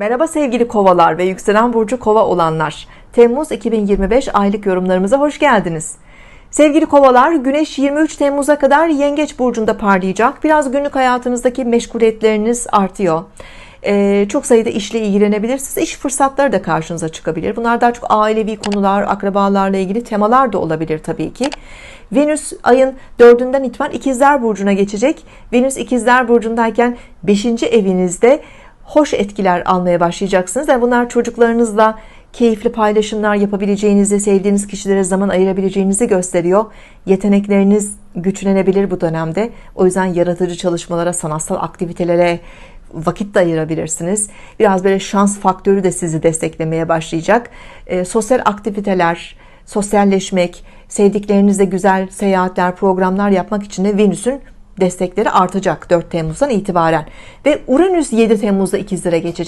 Merhaba sevgili kovalar ve yükselen burcu kova olanlar. Temmuz 2025 aylık yorumlarımıza hoş geldiniz. Sevgili kovalar, güneş 23 Temmuz'a kadar yengeç burcunda parlayacak. Biraz günlük hayatınızdaki meşguliyetleriniz artıyor. Ee, çok sayıda işle ilgilenebilirsiniz. İş fırsatları da karşınıza çıkabilir. Bunlar daha çok ailevi konular, akrabalarla ilgili temalar da olabilir tabii ki. Venüs ayın 4'ünden itibaren ikizler burcuna geçecek. Venüs ikizler burcundayken 5. evinizde hoş etkiler almaya başlayacaksınız. Yani bunlar çocuklarınızla keyifli paylaşımlar yapabileceğinizi, sevdiğiniz kişilere zaman ayırabileceğinizi gösteriyor. Yetenekleriniz güçlenebilir bu dönemde. O yüzden yaratıcı çalışmalara, sanatsal aktivitelere vakit de ayırabilirsiniz. Biraz böyle şans faktörü de sizi desteklemeye başlayacak. E, sosyal aktiviteler, sosyalleşmek, sevdiklerinizle güzel seyahatler, programlar yapmak için de Venüs'ün destekleri artacak 4 Temmuz'dan itibaren. Ve Uranüs 7 Temmuz'da ikizlere geçecek.